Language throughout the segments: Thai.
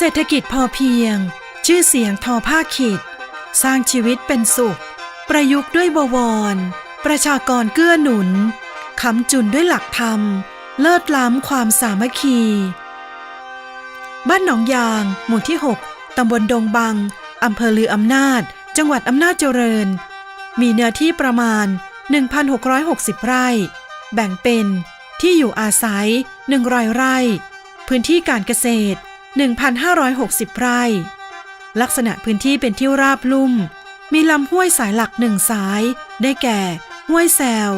เศรษฐกิจพอเพียง ชื่อเสียงทอผ้าขีด สร้างชีวิตเป็นสุข ประยุกต์ด้วยบวร ประชากรเกื้อหนุนคำจุนด้วยหลักธรรม เลิศล้ำความสามัคคี บ้านหนองยาง หมู่ที่ 6 ตำบลดงบัง อำเภอลืออำนาจ จังหวัดอำนาจเจริญ มีเนื้อที่ประมาณ 1,660 ไร่ แบ่งเป็น ที่อยู่อาศัย100ไร่ พื้นที่การเกษตร 1,560 ไร่ ลักษณะพื้นที่เป็นที่ราบลุ่ม มีลำห้วยสายหลักหนึ่งสาย ได้แก่ ห้วยแซว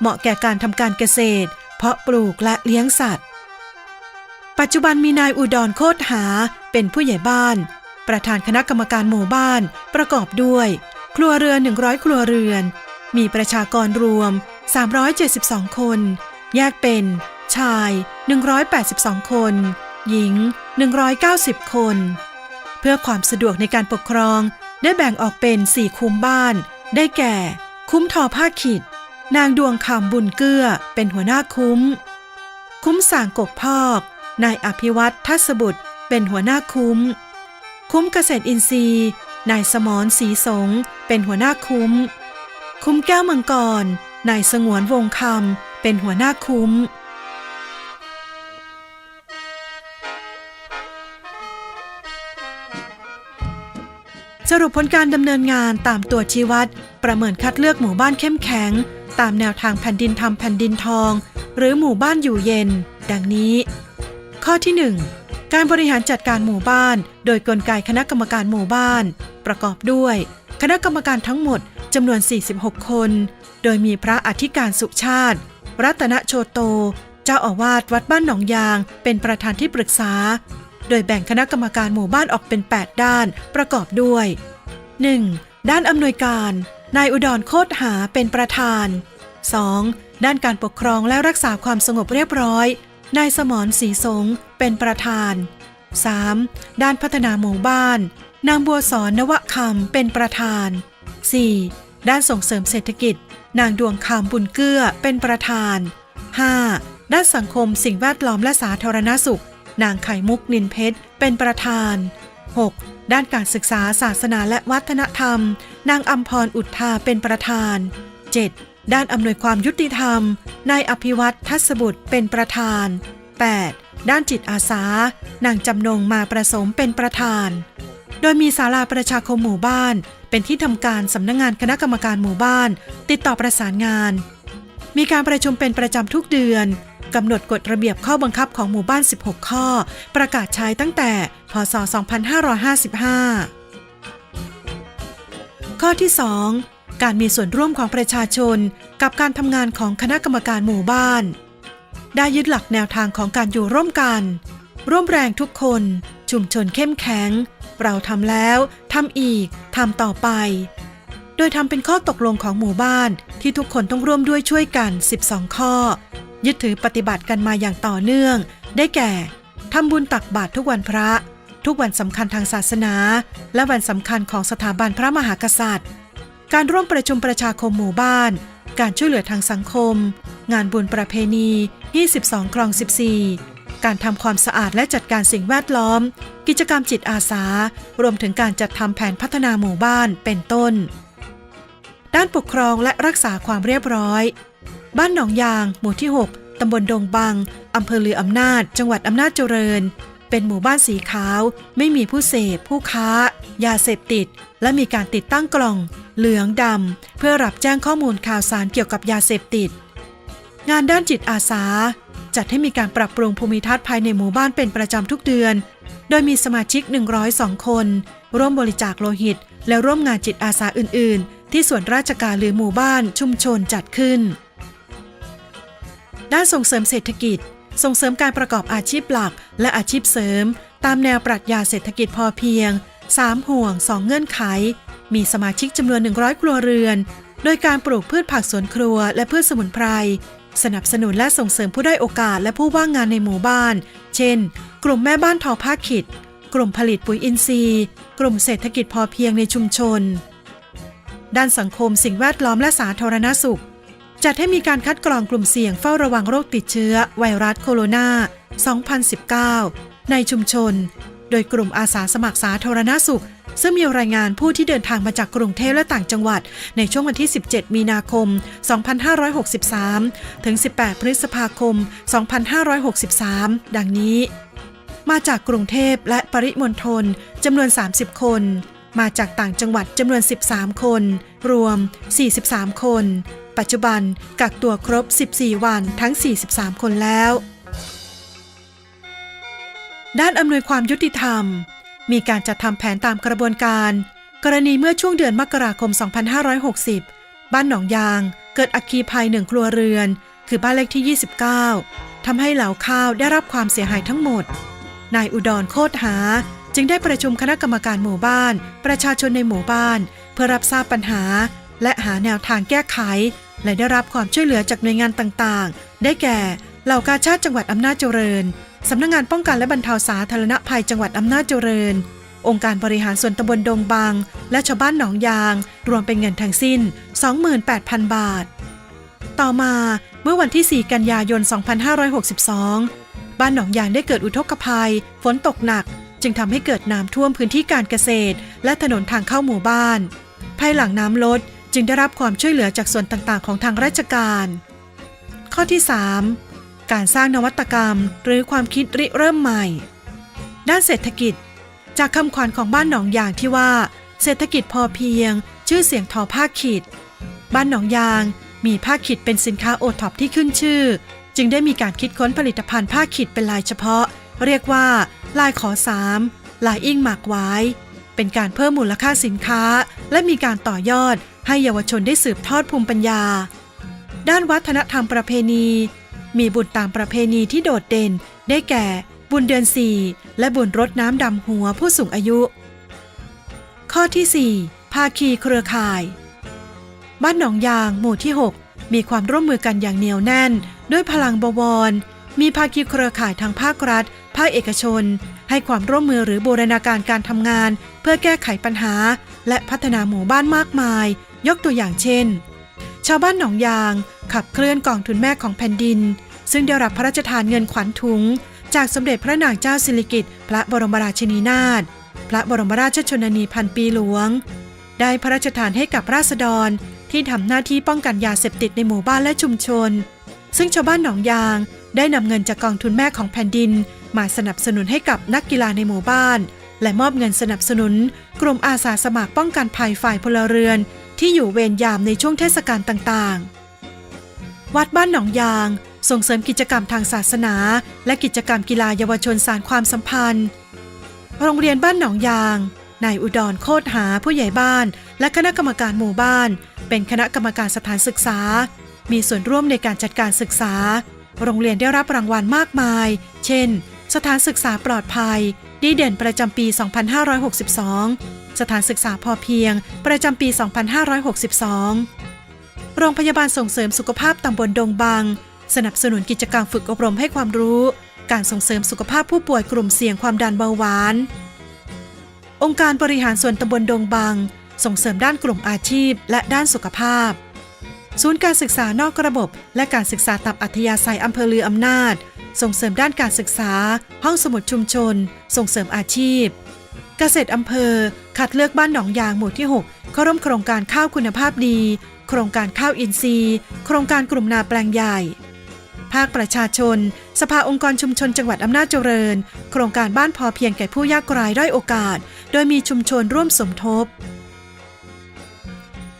เหมาะแก่การทำการเกษตร เพาะปลูกและเลี้ยงสัตว์ ปัจจุบันมีนายอุดรโคตหา เป็นผู้ใหญ่บ้าน ประธานคณะกรรมการหมู่บ้าน ประกอบด้วย ครัวเรือน 100 ครัวเรือน มีประชากรรวม 372 คน แยกเป็น ชาย 182 คน หญิง 190 คน เพื่อความสะดวกในการปกครองได้แบ่งออกเป็น4คุ้มบ้าน ได้แก่ คุ้มทอผ้าขิด นางดวงคำบุญเกื้อเป็นหัวหน้าคุ้ม คุ้มสางกกพอก นายอภิวัตทัศบุตรเป็นหัวหน้าคุ้ม คุ้มเกษตรอินทรีย์ นายสมรศรีสงเป็นหัวหน้าคุ้ม คุ้มแก้วมังกร นายสงวนวงคำเป็นหัวหน้าคุ้ม รุปผลการดำเนินงานตามตัวชี้วัด ประเมินคัดเลือกหมู่บ้านเข้มแข็ง ตามแนวทางแผ่นดินทำแผ่นดินทอง หรือหมู่บ้านอยู่เย็น ดังนี้ ข้อที่ 1 การบริหารจัดการหมู่บ้าน โดยกลไกคณะกรรมการหมู่บ้าน ประกอบด้วย คณะกรรมการทั้งหมดจำนวน 46 คน โดยมีพระอธิการสุชาติ รัตนโชโต เจ้าอาวาสวัดบ้านหนองยาง เป็นประธานที่ปรึกษา โดยแบ่งคณะกรรมการหมู่บ้านออกเป็น 8 ด้านประกอบด้วย 1. ด้านอำนวยการ นายอุดรโคตหาเป็นประธาน 2. ด้านการปกครองและรักษาความสงบเรียบร้อย นายสมรศรีสงเป็นประธาน 3. ด้านพัฒนาหมู่บ้าน นางบัวสอนนวะคำเป็นประธาน 4. ด้านส่งเสริมเศรษฐกิจ นางดวงคำบุญเกื้อเป็นประธาน 5. ด้านสังคมสิ่งแวดล้อมและสาธารณสุข นางไข่มุกนินเพชร เป็นประธาน 6. ด้านการศึกษาศาสนาและวัฒนธรรม นางอัมพรอุทธาเป็นประธาน 7. ด้านอำนวยความยุติธรรม นายอภิวัตทัศบุตรเป็นประธาน 8. ด้านจิตอาสา นางจำนงมาประสมเป็นประธาน โดยมีศาลาประชาคมหมู่บ้าน เป็นที่ทำการสำนักงงานคณะกรรมการหมู่บ้าน ติดต่อประสานงาน มีการประชุมเป็นประจำทุกเดือน กำหนดกฎระเบียบข้อบังคับของหมู่บ้าน 16 ข้อ ประกาศใช้ตั้งแต่ พศ 2555 ข้อที่ 2 การมีส่วนร่วมของประชาชน กับการทำงานของคณะกรรมการหมู่บ้าน ได้ยึดหลักแนวทางของการอยู่ร่วมกัน ร่วมแรงทุกคน ชุมชนเข้มแข็ง เราทำแล้วทำอีกทำต่อไปโดยทำเป็นข้อตกลงของหมู่บ้านที่ทุกคนต้องร่วมด้วยช่วยกัน 12 ข้อ ยึดถือปฏิบัติกันมาอย่างต่อเนื่อง ได้แก่ทำบุญตักบาตรทุกวันพระ ทุกวันสำคัญทางศาสนา และวันสำคัญของสถาบันพระมหากษัตริย์ การร่วมประชุมประชาคมหมู่บ้าน การช่วยเหลือทางสังคม งานบุญประเพณี 22 คลอง 14 การทำความสะอาดและจัดการสิ่งแวดล้อม กิจกรรมจิตอาสา รวมถึงการจัดทำแผนพัฒนาหมู่บ้านเป็นต้น ด้านปกครองและรักษาความเรียบร้อย บ้านหนองยาง หมู่ที่ 6 ตำบลดงบัง อำเภอลืออำนาจ จังหวัดอำนาจเจริญ เป็นหมู่บ้านสีขาว ไม่มีผู้เสพ ผู้ค้า ยาเสพติด และมีการติดตั้งกล่อง เหลืองดำ เพื่อรับแจ้งข้อมูลข่าวสารเกี่ยวกับยาเสพติด งานด้านจิตอาสา จัดให้มีการปรับปรุงภูมิทัศน์ภายในหมู่บ้านเป็นประจำทุกเดือน โดยมีสมาชิก 102 คน ร่วมบริจาคโลหิต และร่วมงานจิตอาสาอื่น ๆ ที่ส่วนราชการหรือหมู่บ้านชุมชนจัดขึ้น ด้านส่งเสริมเศรษฐกิจ ส่งเสริมการประกอบอาชีพหลัก และอาชีพเสริม ตามแนวปรัชญาเศรษฐกิจพอเพียง 3 ห่วง 2 เงื่อนไข มีสมาชิกจำนวน 100 ครัวเรือน โดยการปลูกพืชผักสวนครัวและพืชสมุนไพร สนับสนุนและส่งเสริมผู้ได้โอกาสและผู้ว่างงานในหมู่บ้าน เช่น กลุ่มแม่บ้านทอผ้าขิด กลุ่มผลิตปุ๋ยอินทรีย์ กลุ่มเศรษฐกิจพอเพียงในชุมชน ด้านสังคมสิ่งแวดล้อมและสาธารณสุข จัดให้มีการคัดกรองกลุ่มเสี่ยงเฝ้าระวังโรคติดเชื้อ ไวรัสโคโรนา 2019 ในชุมชนโโดยกลุ่มอาสาสมัครสาธารณสุข ซึ่งมีรายงานผู้ที่เดินทางมาจากกรุงเทพและต่างจังหวัด ในช่วงวันที่ 17 มีนาคม 2563 ถึง 18 พฤษภาคม 2563 ดังนี้ มาจากกรุงเทพและปริมณฑลจำนวน 30 คน มาจากต่างจังหวัดจำนวน 13 คน รวม 43 คน ปัจจุบันกักตัวครบ 14 วันทั้ง 43 คนแล้ว ด้านอำนวยความยุติธรรม มีการจัดทำแผนตามกระบวนการ กรณีเมื่อช่วงเดือนมกราคม 2560 บ้านหนองยาง เกิดอัคคีภัยหนึ่งครัวเรือน คือบ้านเลขที่ 29 ทำให้เหล่าข้าวได้รับความเสียหายทั้งหมด นายอุดรโคตรหาจึงได้ประชุมคณะกรรมการหมู่บ้าน ประชาชนในหมู่บ้าน เพื่อรับทราบปัญหา และหาแนวทางแก้ไข และได้รับความช่วยเหลือจากหน่วยงานต่างๆ ได้แก่เหล่ากาชาติจังหวัดอำนาจเจริญ สำนักงงานป้องกันและบรรเทาสาธารณภัยจังหวัดอำนาจเจริญ องค์การบริหารส่วนตำบลดงบาง และชาวบ้านหนองยาง รวมเป็นเงินทั้งสิ้น 28,000 บาท ต่อมาเมื่อวันที่ 4 กันยายน 2562 บ้านหนองยางได้เกิดอุทกภัย ฝนตกหนัก จึงทำให้เกิดน้ำท่วมพื้นที่การเกษตร และถนนทางเข้าหมู่บ้าน ภายหลังน้ำลด จึงได้รับความช่วยเหลือจากส่วนต่างๆ ของทางราชการ ข้อที่ 3 การสร้างนวัตกรรมหรือความคิดริเริ่มใหม่ ด้านเศรษฐกิจ จากคำขวัญของบ้านหนองยางที่ว่า เศรษฐกิจพอเพียง ชื่อเสียงทอผ้าขีด บ้านหนองยางมีผ้าขีดเป็นสินค้าโอท็อปที่ขึ้นชื่อ จึงได้มีการคิดค้นผลิตภัณฑ์ผ้าขีดเป็นลายเฉพาะ เรียกว่า ลายขอสามลายอิ่งหมากไว้ เป็นการเพิ่มมูลค่าสินค้า และมีการต่อยอด ให้เยาวชนได้สืบทอดภูมิปัญญา ด้านวัฒนธรรมประเพณี มีบุญตามประเพณีที่โดดเด่น ได้แก่ บุญเดือนสี่และบุญรดน้ำดำหัวผู้สูงอายุ ข้อที่ 4 ภาคีเครือข่าย บ้านหนองยางหมู่ที่ 6 มีความร่วมมือกันอย่างเหนียวแน่น ด้วยพลังบวร มีภาคีเครือข่ายทางภาครัฐ ภาคเอกชน ให้ความร่วมมือหรือบูรณาการการทำงาน เพื่อแก้ไขปัญหา และพัฒนาหมู่บ้านมากมาย ยกตัวอย่างเช่น ชาวบ้านหนองยางขับเคลื่อนกองทุนแม่ของแผ่นดิน ซึ่งได้รับพระราชทานเงินขวัญถุง จากสมเด็จพระนางเจ้าสิริกิติ์พระบรมราชินีนาถพระบรมราชชนนีพันปีหลวง ได้พระราชทานให้กับราษฎรที่ทำหน้าที่ป้องกันยาเสพติดในหมู่บ้านและชุมชน ซึ่งชาวบ้านหนองยางได้นำเงินจากกองทุนแม่ของแผ่นดิน มาสนับสนุนให้กับนักกีฬาในหมู่บ้าน และมอบเงินสนับสนุน กลุ่มอาสาสมัครป้องกันภัยฝ่ายพลเรือน ที่อยู่เวรยามในช่วงเทศกาลต่างๆ วัดบ้านหนองยางส่งเสริมกิจกรรมทางศาสนา และกิจกรรมกีฬาเยาวชนสารความสัมพันธ์ โรงเรียนบ้านหนองยาง นายอุดรโคตรหาผู้ใหญ่บ้าน และคณะกรรมการหมู่บ้าน เป็นคณะกรรมการสถานศึกษา มีส่วนร่วมในการจัดการศึกษา โรงเรียนได้รับรางวัลมากมาย เช่น สถานศึกษาปลอดภัย ดีเด่นประจำปี 2562 สถานศึกษาพอเพียง ประจำปี 2562 โรงพยาบาลส่งเสริมสุขภาพตำบลดงบางสนับสนุนกิจกรรมฝึกอบรมให้ความรู้ การส่งเสริมสุขภาพผู้ป่วยกลุ่มเสี่ยงความดันเบาหวาน องค์การบริหารส่วนตำบลดงบางส่งเสริมด้านกลุ่มอาชีพ และด้านสุขภาพ ศูนย์การศึกษานอกระบบ และการศึกษาตามอัธยาศัยอำเภอลืออำนาจ ส่งเสริมด้านการศึกษา ห้องสมุดชุมชน ส่งเสริมอาชีพ เกษตรอำเภอ คัดเลือกบ้านหนองยางหมู่ที่ 6 เข้าร่วมโครงการข้าวคุณภาพดี โครงการข้าวอินทรีย์ โครงการกลุ่มนาแปลงใหญ่ ภาคประชาชน สภาองค์กรชุมชนจังหวัดอำนาจเจริญ โครงการบ้านพอเพียงแก่ผู้ยากไร้ด้อยโอกาส โดยมีชุมชนร่วมสมทบ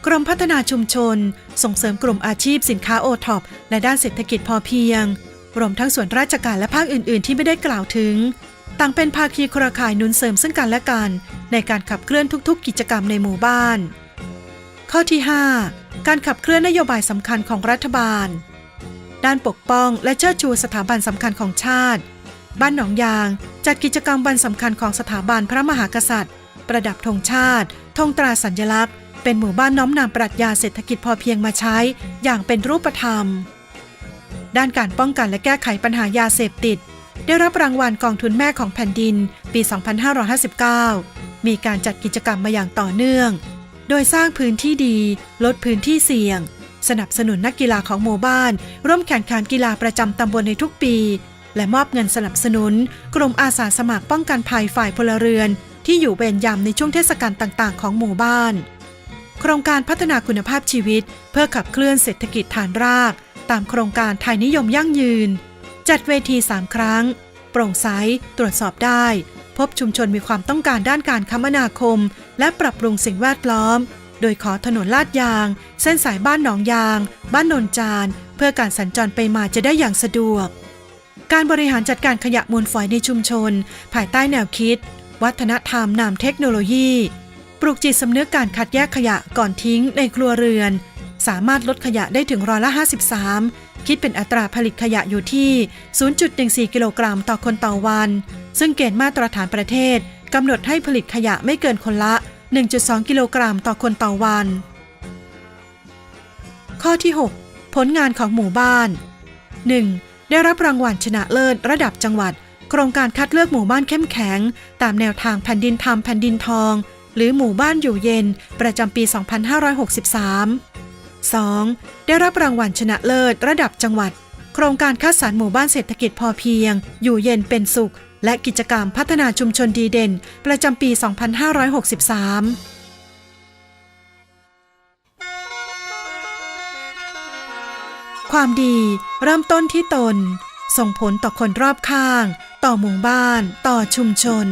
กรมพัฒนาชุมชน ส่งเสริมกลุ่มอาชีพสินค้าโอท็อปและด้านเศรษฐกิจพอเพียง รวมทั้งส่วนราชการและภาคอื่น ๆ ที่ไม่ได้กล่าวถึง ต่างเป็นภาคีเครือข่ายนุนเสริมซึ่งกันและกัน ในการขับเคลื่อนทุกๆ กิจกรรมในหมู่บ้าน ข้อที่ 5 การขับเคลื่อนนโยบายสำคัญของรัฐบาล ด้านปกป้องและเชิดชูสถาบันสำคัญของชาติ บ้านหนองยางจัดกิจกรรมวันสำคัญของสถาบันพระมหากษัตริย์ ประดับธงชาติธงตราสัญลักษณ์ เป็นหมู่บ้านน้อมนำปรัชญาเศรษฐกิจพอเพียงมาใช้ อย่างเป็นรูปธรรม ด้านการป้องกันและแก้ไขปัญหายาเสพติด ได้รับรางวัลกองทุนแม่ของแผ่นดินปี 2559 มีการจัดกิจกรรมมาอย่างต่อเนื่อง โดยสร้างพื้นที่ดี ลดพื้นที่เสี่ยง สนับสนุนนักกีฬาของหมู่บ้าน ร่วมแข่งขันกีฬาประจำตำบลในทุกปี และมอบเงินสนับสนุนกลุ่มอาสาสมัครป้องกันภัยฝ่ายพลเรือน ที่อยู่เวรยามในช่วงเทศกาลต่างๆ ของหมู่บ้าน โครงการพัฒนาคุณภาพชีวิต เพื่อขับเคลื่อนเศรษฐกิจฐานราก ตามโครงการไทยนิยมยั่งยืน จัดเวที 3 ครั้ง โปร่งใส ตรวจสอบได้ พบชุมชนมีความต้องการด้านการคมนาคม และปรับปรุงสิ่งแวดล้อม โดยขอถนนลาดยาง เส้นสายบ้านหนองยาง บ้านโนนจาน เพื่อการสัญจรไปมาจะได้อย่างสะดวก การบริหารจัดการขยะมูลฝอยในชุมชน ภายใต้แนวคิด วัฒนธรรมนำเทคโนโลยี ปลูกจิตสำนึกการคัดแยกขยะก่อนทิ้งในครัวเรือนสามารถลดขยะได้ถึงร้อยละ 53 คิดเป็นอัตราผลิตขยะอยู่ที่ 0.14 กิโลกรัมต่อคนต่อวัน ซึ่งเกณฑ์มาตรฐานประเทศกำหนดให้ผลิตขยะไม่เกินคนละ 1.2 กิโลกรัมต่อคนต่อวัน ข้อที่ 6 ผลงานของหมู่บ้าน 1. ได้รับรางวัลชนะเลิศระดับจังหวัด โครงการคัดเลือกหมู่บ้านเข้มแข็ง ตามแนวทางแผ่นดินธรรมแผ่นดินทอง หรือหมู่บ้านอยู่เย็น ประจำปี 2563 2. ได้รับรางวัลชนะเลิศระดับจังหวัด โครงการคัดสรรหมู่บ้านเศรษฐกิจพอเพียง อยู่เย็นเป็นสุข และกิจกรรมพัฒนาชุมชนดีเด่น ประจำปี 2563ความดีเริ่มต้นที่ตน ส่งผลต่อคนรอบข้าง ต่อหมู่บ้าน ต่อชุมชน